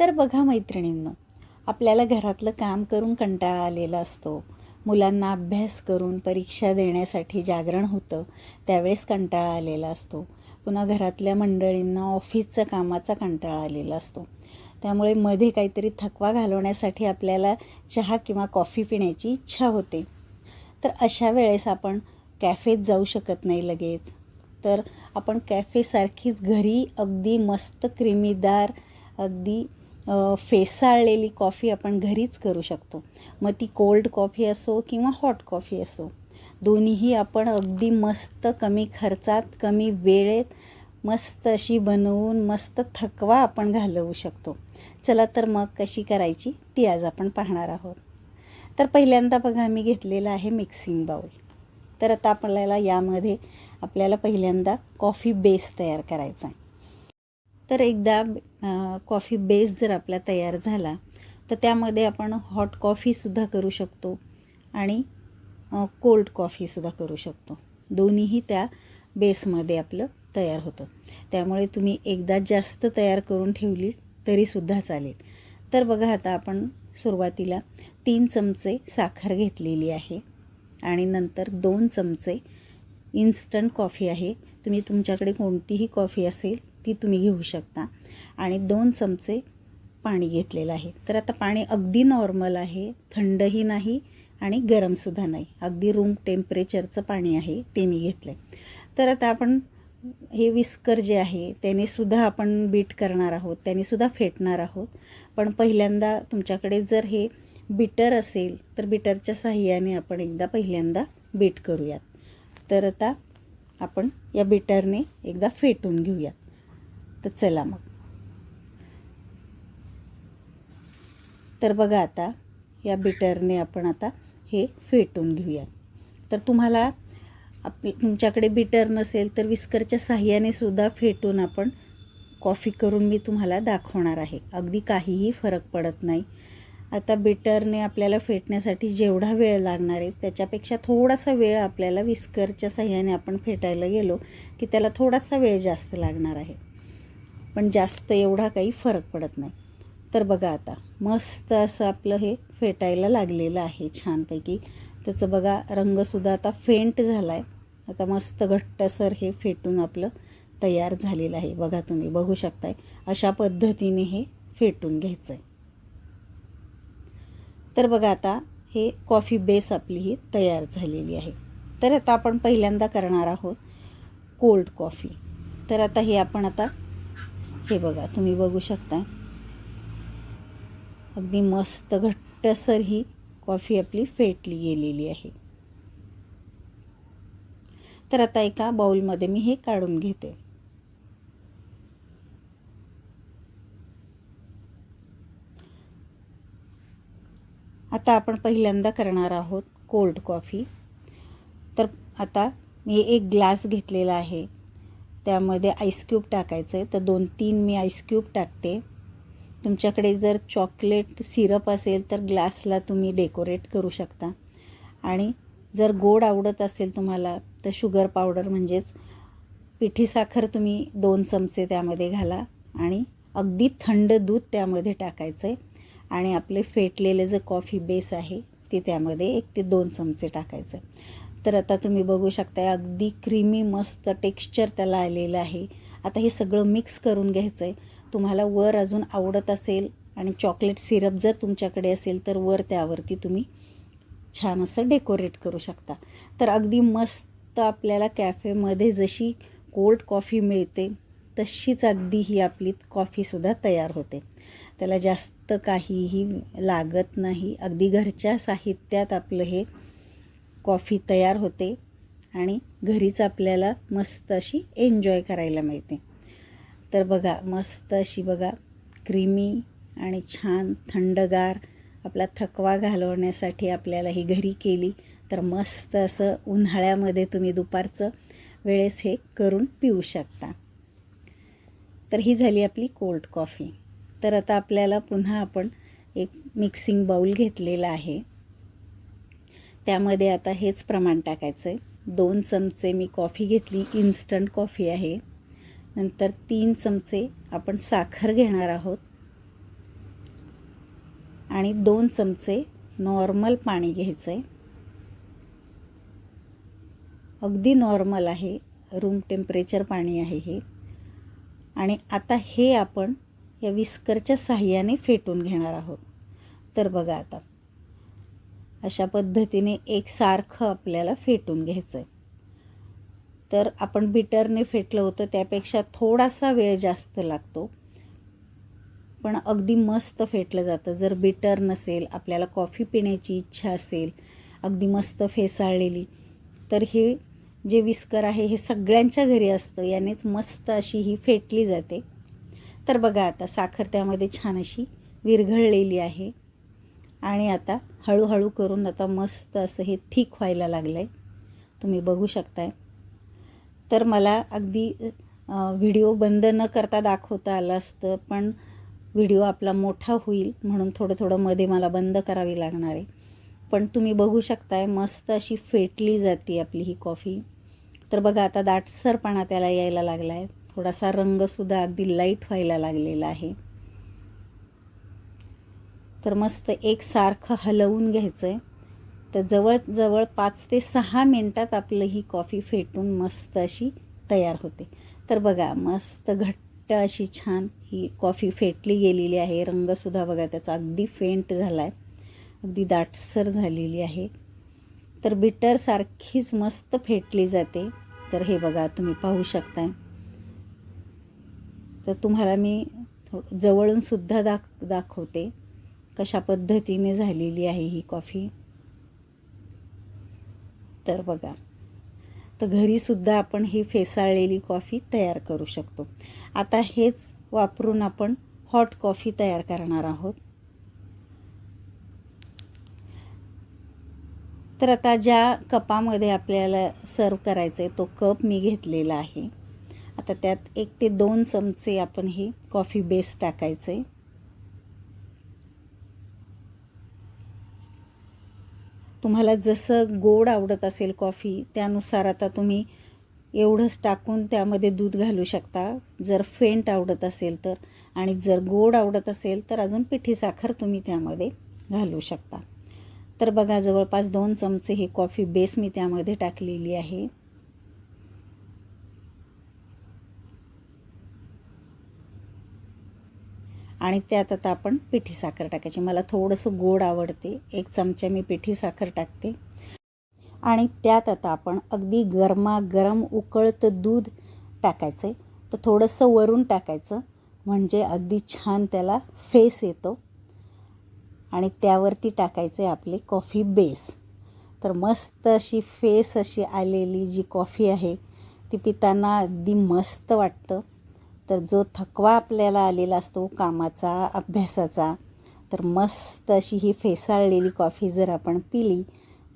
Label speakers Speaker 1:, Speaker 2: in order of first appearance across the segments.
Speaker 1: तर बघा मैत्रिणींनो आपल्याला घरातलं काम करून कंटाळा आलेला असतो. मुलांना अभ्यास करून परीक्षा देण्यासाठी जागरण होतं त्यावेळेस कंटाळा आलेला असतो. पुन्हा घरातल्या मंडळींना ऑफिसचा कामाचा कंटाळा आलेला असतो. त्यामुळे मध्ये काहीतरी थकवा घालवण्यासाठी आपल्याला चहा किंवा कॉफी पिण्याची इच्छा होते. तर अशा वेळेस आपण कॅफेत जाऊ शकत नाही लगेच. तर आपण कॅफेसारखीच घरी अगदी मस्त क्रिमीदार अगदी फेसाळलेली कॉफी आपण घरीच करू शकतो. मग ती कोल्ड कॉफी असो किंवा हॉट कॉफी असो दोन्हीही आपण अगदी मस्त कमी खर्चात कमी वेळेत मस्त अशी बनवून मस्त थकवा आपण घालवू शकतो. चला तर मग कशी करायची ती आज आपण पाहणार आहोत. तर पहिल्यांदा बघा मी घेतलेला आहे मिक्सिंग बाउल. तर आता आपल्याला यामध्ये आपल्याला पहिल्यांदा कॉफी बेस तयार करायचा आहे. तर एकदा कॉफी बेस जर आपला तयार झाला तर त्यामध्ये आपण हॉट कॉफीसुद्धा करू शकतो आणि कोल्ड कॉफीसुद्धा करू शकतो. दोन्हीही त्या बेसमध्ये आपलं तयार होतं. त्यामुळे तुम्ही एकदा जास्त तयार करून ठेवली तरीसुद्धा चालेल. तर बघा आता आपण सुरुवातीला तीन चमचे साखर घेतलेली आहे आणि नंतर दोन चमचे इन्स्टंट कॉफी आहे. तुम्ही तुमच्याकडे कोणतीही कॉफी असेल ती तुम्ही घेऊ शकता. आणि दोन चमचे पाणी घेतलेलं आहे. तर आता पाणी अगदी नॉर्मल आहे थंडही नाही आणि गरमसुद्धा नाही. अगदी रूम टेम्परेचरचं पाणी आहे ते मी घेतलं आहे तर आता आपण हे विस्कर जे आहे त्याने सुद्धा आपण बीट करणार आहोत. त्याने सुद्धा फेटणार आहोत. पण पहिल्यांदा तुमच्याकडे जर हे बिटर असेल तर बिटरच्या साह्याने आपण एकदा पहिल्यांदा बीट करूयात. तर आता आपण या बिटरने एकदा फेटून घेऊयात. तर चला मग. तर बघा आता या बिटरने आपण आता हे फेटून घेऊयात. तर तुम्हाला आप तुमच्याकडे बिटर नसेल तर विस्करच्या साह्याने सुद्धा फेटून आपण कॉफी करून मी तुम्हाला दाखवणार आहे. अगदी काहीही फरक पडत नाही. आता बिटरने आपल्याला फेटण्यासाठी जेवढा वेळ लागणार आहे त्याच्यापेक्षा थोडासा वेळ आपल्याला विस्करच्या साह्याने आपण फेटायला गेलो की त्याला थोडासा वेळ जास्त लागणार आहे. पण जास्त एवढा काही फरक पडत नाही. तर बघा आता मस्त असं आपलं हे फेटायला लागलेलं आहे छानपैकी. त्याचं बघा रंगसुद्धा आता फेंट झाला आहे आता मस्त घट्टसर हे फेटून आपलं तयार झालेलं आहे. बघा तुम्ही बघू शकताय अशा पद्धतीने हे फेटून घ्यायचं आहे तर बघा आता हे कॉफी बेस आपली ही तयार झालेली आहे. तर आता आपण पहिल्यांदा करणार आहोत कोल्ड कॉफी. तर आता हे आपण आता हे बघा तुम्ही बघू शकता. अगदी मस्त घट्टसर ही कॉफी आपली फेटली गेलेली आहे. तर आता एका बाऊलमध्ये मी हे काढून घेते. आता आपण पहिल्यांदा करणार आहोत कोल्ड कॉफी. तर आता मी एक ग्लास घेतलेला आहे. त्यामध्ये आईस्क्यूब टाकायचं आहे तर दोन तीन मी आईस क्यूब टाकते. तुमच्याकडे जर चॉकलेट सिरप असेल तर ग्लासला तुम्ही डेकोरेट करू शकता. आणि जर गोड आवडत असेल तुम्हाला तर शुगर पावडर म्हणजेच पिठी साखर तुम्ही दोन चमचे त्यामध्ये घाला आणि अगदी थंड दूध त्यामध्ये टाकायचं आहे आणि आपले फेटलेले जे कॉफी बेस आहे ते त्यामध्ये एक ते दोन चमचे टाकायचं आहे तर आता तुम्ही बघू शकता अगदी क्रीमी मस्त टेक्स्चर त्याला आलेलं आहे. आता हे सगळं मिक्स करून घ्यायचं आहे तुम्हाला वर अजून आवडत असेल आणि चॉकलेट सिरप जर तुमच्याकडे असेल तर वर त्यावरती तुम्ही छान असं डेकोरेट करू शकता. तर अगदी मस्त आपल्याला कॅफेमध्ये जशी कोल्ड कॉफी मिळते तशीच अगदी ही आपली कॉफीसुद्धा तयार होते. त्याला जास्त काहीही लागत नाही. अगदी घरच्या साहित्यात आपलं हे कॉफी तयार होते आणि घरीच आपल्याला मस्त अशी एन्जॉय करायला मिळते. तर बघा मस्त अशी बघा क्रीमी आणि छान थंडगार आपला थकवा घालवण्यासाठी आपल्याला ही घरी केली. तर मस्त असं उन्हाळ्यामध्ये तुम्ही दुपारचं वेळेस हे करून पिऊ शकता. तर ही झाली आपली कोल्ड कॉफी. तर आता आपल्याला पुन्हा आपण एक मिक्सिंग बाऊल घेतलेला आहे. त्यामध्ये आता हेच प्रमाण टाकायचं आहे दोन चमचे मी कॉफी घेतली इन्स्टंट कॉफी आहे. नंतर तीन चमचे आपण साखर घेणार आहोत. आणि दोन चमचे नॉर्मल पाणी घ्यायचं आहे अगदी नॉर्मल आहे. रूम टेम्परेचर पाणी आहे हे. आणि आता हे आपण या विस्करच्या साह्याने फेटून घेणार आहोत. तर बघा आता. अशा पद्धतीने एकसारखं आपल्याला फेटून घ्यायचं आहे तर आपण बिटरने फेटलं होतं त्यापेक्षा थोडासा वेळ जास्त लागतो. पण अगदी मस्त फेटलं जातं. जर बिटर नसेल आपल्याला कॉफी पिण्याची इच्छा असेल अगदी मस्त फेसाळलेली तर हे जे विस्कर आहे हे सगळ्यांच्या घरी असतं. यानेच मस्त अशी ही फेटली जाते. तर बघा आता साखर त्यामध्ये छान अशी विरघळलेली आहे. आणि आता हळूहळू करून आता मस्त असं हे थिक व्हायला लागलं आहे तुम्ही बघू शकताय. तर मला अगदी व्हिडिओ बंद न करता दाखवता आलं असतं पण व्हिडिओ आपला मोठा होईल म्हणून थोडं थोडं मध्ये मला बंद करावी लागणार आहे. पण तुम्ही बघू शकताय मस्त अशी फेटली जाते आपली ही कॉफी. तर बघा आता दाटसरपणा त्याला यायला लागला आहे थोडासा रंगसुद्धा अगदी लाइट व्हायला लागलेला आहे. तर मस्त एकसारखं हलवून घ्यायचं आहे तर जवळजवळ पाच ते सहा मिनटात आपलं ही कॉफी फेटून मस्त अशी तयार होते. तर बघा मस्त घट्ट अशी छान ही कॉफी फेटली गेलेली आहे. रंगसुद्धा बघा त्याचा अगदी फेंट झाला आहे अगदी दाटसर झालेली आहे. तर बिटरसारखीच मस्त फेटली जाते. तर हे बघा तुम्ही पाहू शकताय. तर तुम्हाला मी जवळूनसुद्धा दाख दाखवते. कशा पद्धतीने झालेली आहे ही कॉफी? तर बघा तर घरीसुद्धा आपण ही फेसाळलेली कॉफी तयार करू शकतो. आता हेच वापरून आपण हॉट कॉफी तयार करणार आहोत. तर आता ज्या कपामध्ये आपल्याला सर्व करायचं आहे तो कप मी घेतलेला आहे. आता त्यात एक ते दोन चमचे आपण हे कॉफी बेस टाकायचं तुम्हाला जसं गोड आवडत असेल कॉफी त्यानुसार आता तुम्ही एवढंच टाकून त्यामध्ये दूध घालू शकता. जर फेंट आवडत असेल तर आणि जर गोड आवडत असेल तर अजून पिठी साखर तुम्ही त्यामध्ये घालू शकता. तर बघा जवळपास दोन चमचे हे कॉफी बेस मी त्यामध्ये टाकलेली आहे. आणि त्यात आता आपण पिठी साखर टाकायची. मला थोडंसं गोड आवडते. एक चमचा मी पिठी साखर टाकते. आणि त्यात आता आपण अगदी गरमागरम उकळतं दूध टाकायचं आहे तर थोडंसं वरून टाकायचं. म्हणजे अगदी छान त्याला फेस येतो. आणि त्यावरती टाकायचे आपले कॉफी बेस. तर मस्त अशी फेस अशी आलेली जी कॉफी आहे ती पिताना अगदी मस्त वाटतं. तर जो थकवा आपल्याला आलेला असतो कामाचा अभ्यासाचा तर मस्त अशी ही फेसाळलेली कॉफी जर आपण पिली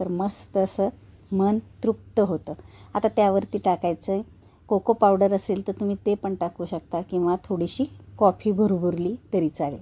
Speaker 1: तर मस्त असं मन तृप्त होतं. आता त्यावरती टाकायचं आहे कोको पावडर असेल तर तुम्ही ते पण टाकू शकता किंवा थोडीशी कॉफी भुरभुरली तरी चालेल.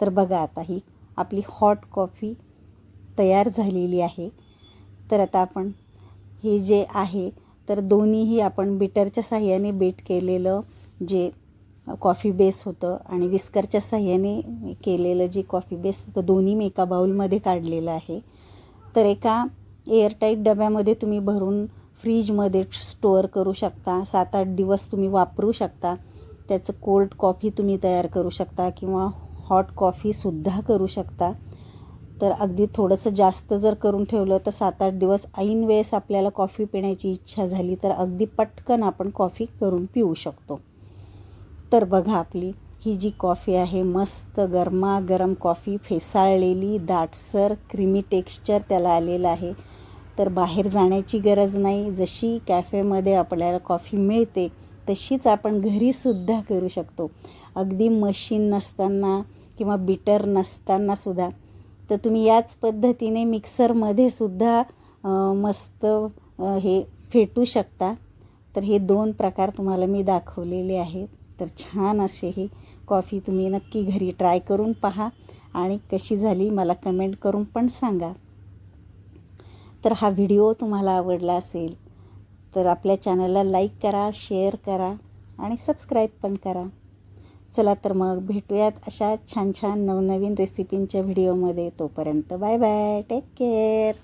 Speaker 1: तर बघा आता ही आपली हॉट कॉफी तयार झालेली आहे. तर आता आपण हे जे आहे तर दोन्हीही आपण बिटरच्या साह्याने बीट केलेलं जे कॉफी बेस होतं आणि विस्करच्या साह्याने केलेलं जे कॉफी बेस होतं दोन्ही मी एका बाऊलमध्ये काढलेलं आहे. तर एका एअरटाईट डब्यामध्ये तुम्ही भरून फ्रीजमध्ये स्टोअर करू शकता. सात आठ दिवस तुम्ही वापरू शकता. त्याचं कोल्ड कॉफी तुम्ही तयार करू शकता किंवा हॉट कॉफीसुद्धा करू शकता. तर अगदी थोडंसं जास्त जर करून ठेवलं तर सात आठ दिवस ऐन वेळेस आपल्याला कॉफी पिण्याची इच्छा झाली तर अगदी पटकन आपण कॉफी करून पिऊ शकतो. तर बघा आपली ही जी कॉफी आहे मस्त गरमागरम कॉफी फेसाळलेली दाटसर क्रीमी टेक्स्चर त्याला आलेलं आहे. तर बाहेर जाण्याची गरज नाही जशी कॅफेमध्ये आपल्याला कॉफी मिळते तशीच आपण घरीसुद्धा करू शकतो. अगदी मशीन नसताना किंवा बिटर नसतानासुद्धा तर तुम्ही याच पद्धतीने मिक्सरमध्ये सुद्धा मस्त हे फेटू शकता. तर हे दोन प्रकार तुम्हाला मी दाखवलेले आहेत. तर छान असे ही कॉफी तुम्ही नक्की घरी ट्राय करून पहा आणि कशी झाली मला कमेंट करून पण सांगा. तर हा व्हिडिओ तुम्हाला आवडला असेल तर आपल्या चॅनलला लाईक करा शेअर करा आणि सबस्क्राईब पण करा. चला तर मग भेटूयात अशा छान छान नवनवीन रेसिपींच्या व्हिडिओमध्ये. तोपर्यंत बाय बाय टेक केअर.